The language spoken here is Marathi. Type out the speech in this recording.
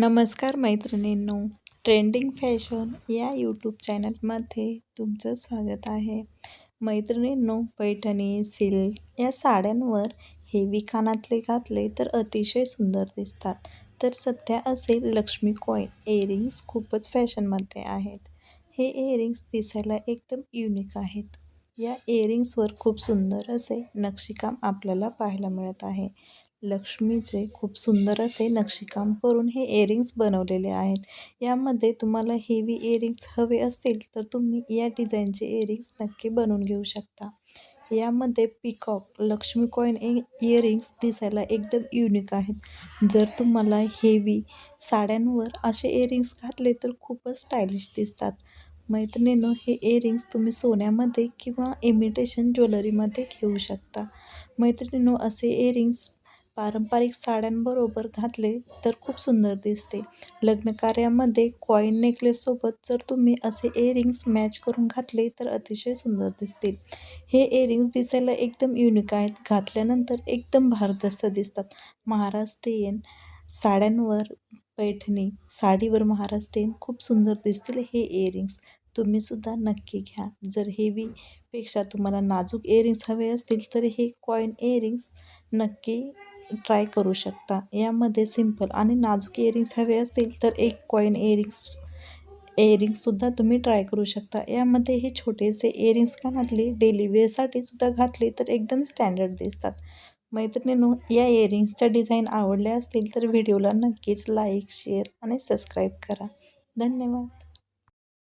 नमस्कार मैत्रिणींनो ट्रेंडिंग फॅशन या यूट्यूब चॅनलमध्ये तुमचं स्वागत आहे. मैत्रिणींनो पैठणी सिल्क या साड्यांवर हेवी कानातले घातले तर अतिशय सुंदर दिसतात. तर सध्या असे लक्ष्मी कॉईन एअरिंग्स खूपच फॅशनमध्ये आहेत. हे एअरिंग्स दिसायला एकदम युनिक आहेत. या इयरिंग्सवर खूप सुंदर असे नक्षीकाम आपल्याला पाहायला मिळत आहे. लक्ष्मीचे खूप सुंदर असे नक्षीकाम करून हे इयरिंग्स बनवलेले आहेत. यामध्ये तुम्हाला हेवी इयरिंग्स हवे असतील तर तुम्ही या डिझाईनचे इयरिंग्स नक्की बनवून घेऊ शकता. यामध्ये पिकॉक लक्ष्मी कॉईन ए इयरिंग्स दिसायला एकदम युनिक आहेत. जर तुम्हाला हेवी साड्यांवर असे इयरिंग्स घातले तर खूपच स्टायलिश दिसतात. मैत्रिणीनं हे इयरिंग्स तुम्ही सोन्यामध्ये किंवा इमिटेशन ज्वेलरीमध्ये घेऊ शकता. मैत्रिणीनो असे इयरिंग्स पारंपरिक साड्यांबरोबर घातले तर खूप सुंदर दिसते. लग्नकार्यामध्ये कॉईन नेकलेससोबत जर तुम्ही असे इयरिंग्स मॅच करून घातले तर अतिशय सुंदर दिसतील. हे इयरिंग्स दिसायला एकदम युनिक आहेत. घातल्यानंतर एकदम भारदस्त दिसतात. महाराष्ट्रीयन साड्यांवर पैठणी साडीवर महाराष्ट्रीयन खूप सुंदर दिसतील हे इयरिंग्स तुम्हीसुद्धा नक्की घ्या. जर हेवीपेक्षा तुम्हाला नाजूक इयरिंग्स हवे असतील तर हे कॉईन इयरिंग्स नक्की ट्राय करू शकता. यामध्ये सिंपल आणि नाजूक इयरिंग्स हवे असतील तर एक कॉईन इयरिंग्स इयरिंग्ससुद्धा तुम्ही ट्राय करू शकता. यामध्ये हे छोटेसे इयरिंग्स कानातले डेली वेअरसाठी सुद्धा घातले तर एकदम स्टँडर्ड दिसतात. मैत्रिणींनो या इयरिंग्सच्या डिझाईन आवडल्या असतील तर व्हिडिओला नक्कीच लाईक शेअर आणि सबस्क्राईब करा. धन्यवाद.